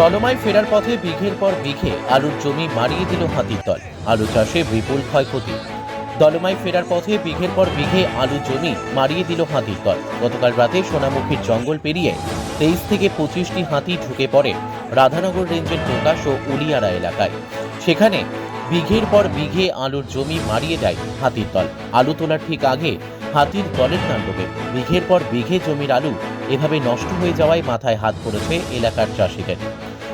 দলমায় ফেরার পথে বিঘের পর বিঘে আলুর জমি মারিয়ে দিল হাতির দল। আলু চাষে বিপুল ক্ষয়ক্ষতি। দলমায় ফেরার পথে বিঘের পর বিঘে আলু জমি মারিয়ে দিল হাতির দল। গতকাল রাতে সোনামুখীর জঙ্গল পেরিয়ে তেইশ থেকে পঁচিশটি হাতি ঢুকে পড়ে রাধানগর রেঞ্জের প্রকাশ ও উলিয়ারা এলাকায়। সেখানে বিঘের পর বিঘে আলুর জমি মারিয়ে দেয় হাতির দল। আলু তোলার ঠিক আগে হাতির দলের তাণ্ডবে বিঘের পর বিঘে জমির আলু এভাবে নষ্ট হয়ে যাওয়ায় মাথায় হাত পড়েছে এলাকার চাষিদের।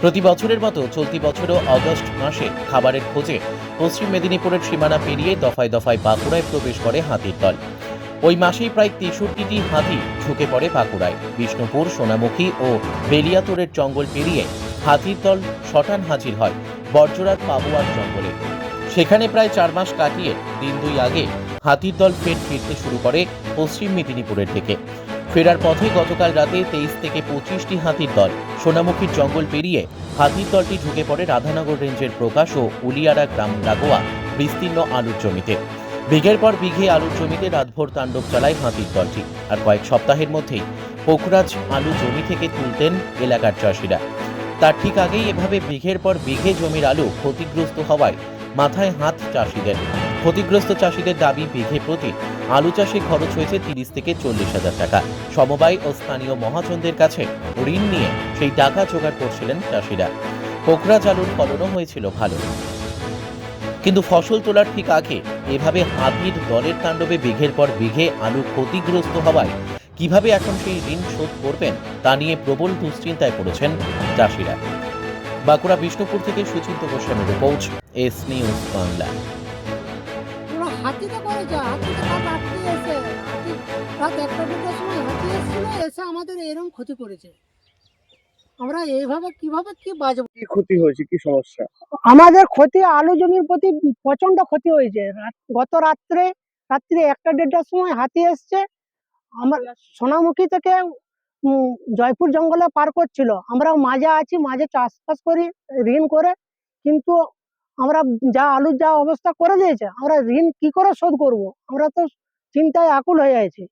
প্রতি বছরের মতো চলতি বছরও অগস্ট মাসে খাবারের খোঁজে পশ্চিম মেদিনীপুরের সীমানা পেরিয়ে দফায় দফায় বাঁকুড়ায় প্রবেশ করে হাতির দল। ওই মাসেই প্রায় তেষট্টিটি হাতি ঢুকে পড়ে বাঁকুড়ায়। বিষ্ণুপুর, সোনামুখী ও বেলিয়াতোরের জঙ্গল পেরিয়ে হাতির দল শটান হাজির হয় বর্জরার পাবুয়ার জঙ্গলে। সেখানে প্রায় চার মাস কাটিয়ে দিন দুই আগে হাতির দল ফের ফিরতে শুরু করে পশ্চিম মেদিনীপুরের দিকে। ফেরার পথে গতকাল রাতে তেইশ থেকে পঁচিশটি হাতির দল সোনামুখীর জঙ্গল পেরিয়ে হাতির দলটি ঢুকে পড়ে রাধানগর রেঞ্জের প্রকাশ ও উলিয়ারা গ্রাম লাগোয়া বিস্তীর্ণ আলুর জমিতে। বিঘের পর বিঘে আলুর জমিতে রাতভর তাণ্ডব চালায় হাতির দলটি আর কয়েক সপ্তাহের মধ্যেই পোখরাজ আলু জমি থেকে তুলতেন এলাকার চাষিরা। তার ঠিক আগেই এভাবে বিঘের পর বিঘে জমির আলু ক্ষতিগ্রস্ত হওয়ায় মাথায় হাত চাষিদের। ক্ষতিগ্রস্ত চাষিদের দাবি বিঘে প্রতি আলু চাষে খরচ হয়েছে তিরিশ থেকে চল্লিশ হাজার টাকা। সমবায় ও স্থানীয় মহাজনদের কাছে ঋণ নিয়ে সেই টাকা জোগাড় করছিলেন চাষিরা। পোখরাজ আলুর ফলনও হয়েছিল ভালো। কিন্তু ফসল তোলার ঠিক আগে এভাবে হাতির দলের তাণ্ডবে বিঘের পর বিঘে আলু ক্ষতিগ্রস্ত হওয়ায় কীভাবে এখন সেই ঋণ শোধ করবেন তা নিয়ে প্রবল দুশ্চিন্তায় পড়েছেন চাষিরা। বাঁকুড়া বিষ্ণুপুর থেকে সুচিন্ত গোস্বামীর রিপোর্ট, এস নিউজ বাংলা। হাতিতে করেছে হাতিতে কাল রাত্রি এসে হাতি রাত একটা দুটোর সময় হাতি এসেছিল এসে আমাদের এরকম ক্ষতি করেছে। আমরা এইভাবে কীভাবে কি বাঁচবো? কি ক্ষতি হয়েছে? কি সমস্যা? আমাদের ক্ষতি আলু জমির প্রতি প্রচণ্ড ক্ষতি হয়েছে। গত রাত্রে রাত্রি একটা দেড়টার সময় হাতি এসছে। আমার সোনামুখী থেকে জয়পুর জঙ্গলে পার করছিল। আমরা মাঝে আছি মাঝে চাষবাস করি ঋণ করে। কিন্তু আমরা যা আলুর যা অবস্থা করে দিয়েছে আমরা ঋণ কি করে শোধ করব? আমরা তো চিন্তায় আকুল হয়ে আছি।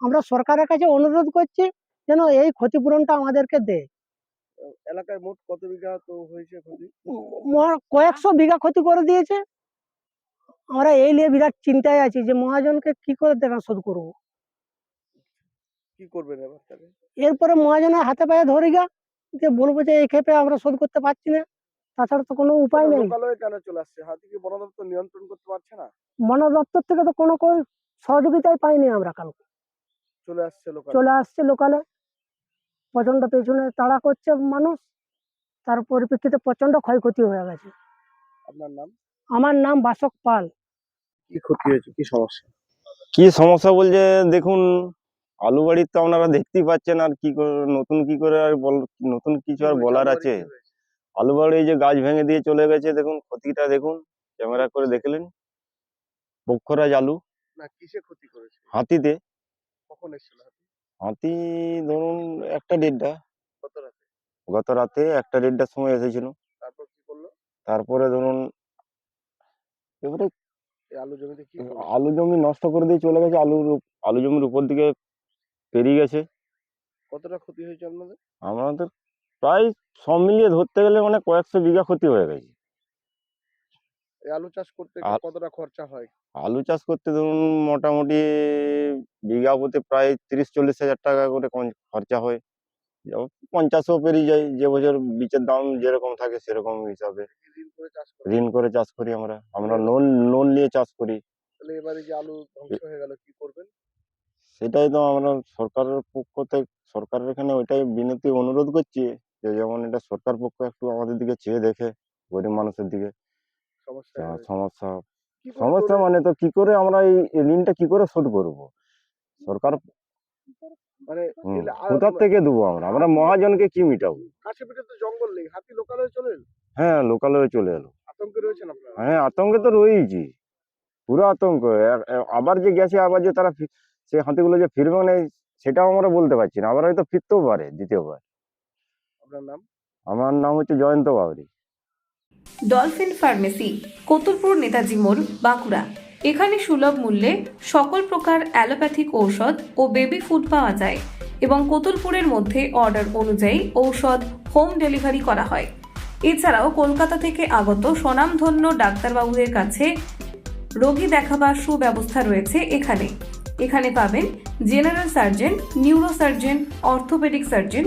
আমরা সরকারের কাছে অনুরোধ করছি যেন এই ক্ষতিপূরণটা আমাদেরকে দেয় এলাকায় মোট কত বিঘা তো হয়েছে ক্ষতি? কয়েকশো বিঘা ক্ষতি করে দিয়েছে। আমরা এই নিয়ে বিরাট চিন্তায় আছি যে মহাজনকে কি করে দেখা শোধ করব? কি করবেন এরপরে মহাজনের হাতে পায়ে ধরে গা যে বলব যে এই ক্ষেপে আমরা শোধ করতে পারছি না। তাছাড়া তো কোনো উপায় নেই। লোকালয়ে কেন চলে আসছে? হাতিকে বন দপ্তর নিয়ন্ত্রণ করতে পারছে না? বন দপ্তর থেকে তো কোনো কোনো সহযোগিতাই পাইনি আমরা কালকে। চলে আসছে লোকাল। চলে আসছে লোকালে। প্রচণ্ড পেছনে তাড়া করছে মানুষ। তার পরিপ্রেক্ষিতে প্রচণ্ড ক্ষয়ক্ষতি হয়ে গেছে। আপনার নাম? আমার নাম বাসক পাল। কি ক্ষতি হয়েছে? কি সমস্যা? কি সমস্যা বলছে? দেখুন আলু বাড়ির তো আপনারা দেখতেই পাচ্ছেন আর কি করে নতুন কি করে আর বল নতুন কিছু আর বলার আছে। আলু বাড়ি এই যে গাছ ভেঙে দিয়ে চলে গেছে দেখুন ক্ষতিটা দেখুন ক্যামেরা করে দেখলেন। বক্ষরাজ আলু। না কিসে ক্ষতি করেছে? হাতিতে। কখন এসেছিল হাতি? ধরুন একটা দেড়টা। কত রাতে? গত রাতে একটা দেড়টার সময় এসেছিল। তারপর কি করল? তারপরে ধরুন এবারে আলু জমিতে কি আলু জমি নষ্ট করে দিয়ে চলে গেছে আলুর আলু জমির উপর দিকে পেরিয়ে গেছে। কতটা ক্ষতি হয়েছে আপনাদের? আমাদের প্রায় সব মিলিয়ে ধরতে গেলে মানে কয়েকশো বিঘা ক্ষতি হয়ে গেছে। আলু চাষ করতে কতটা খরচা হয়? আলু চাষ করতে ধরুন মোটামুটি বিঘা প্রতি প্রায় তিরিশ চল্লিশ হাজার টাকা করে খরচা হয়। পঞ্চাশও পেরিয়ে যায় যে বছর বীজের দাম যেরকম থাকে সেরকম হিসাবে। ঋণ করে চাষ করে। আমরা। আমরা লোন লোন নিয়ে চাষ করি। তাহলে এবারে যে আলু ধ্বংস হয়ে গেল কি করবেন? সেটাই তো আমরা সরকারের পক্ষ থেকে সরকারের এখানে ওইটাই বিনতি অনুরোধ করছি। যেমন এটা সরকার পক্ষ একটু আমাদের দিকে চেয়ে দেখে গরিব মানুষের দিকে। সমস্যা সমস্যা। সমস্যা মানে তো কি করে আমরা এই ঋণটা কি করে শোধ করব? সরকার মানে কোথার থেকে দেবো আমরা? আমরা মহাজনকে কি মিটাবো? কাছে পিঠে তো জঙ্গল নেই। হাতি লোকাল হয়ে চলে এলো। হ্যাঁ লোকাল হয়ে চলে এলো। আতঙ্কে রয়েছেন আপনারা? হ্যাঁ আতঙ্কে তো রয়েইছি। পুরো আতঙ্ক। আবার যে গেছে আবার যে তারা সেই হাতিগুলো যে ফিরবে না সেটাও আমরা বলতে পারছি না। আবার হয়তো ফিরতেও পারে দ্বিতীয়বার আপনার নাম? আমার নাম হচ্ছে জয়ন্ত বাবরি। ডলফিন ফার্মেসি কতুলপুর নেতাজি মোড় বাঁকুড়া। এখানে সুলভ মূল্যে সকল প্রকার অ্যালোপ্যাথিক ঔষধ ও বেবি ফুড পাওয়া যায় এবং কতুলপুরের মধ্যে অর্ডার অনুযায়ী ঔষধ হোম ডেলিভারি করা হয়। এছাড়াও কলকাতা থেকে আগত স্বনামধন্য ডাক্তারবাবুদের কাছে রোগী দেখাবার সুব্যবস্থা রয়েছে এখানে। এখানে পাবেন general surgeon neuro surgeon orthopaedic surgeon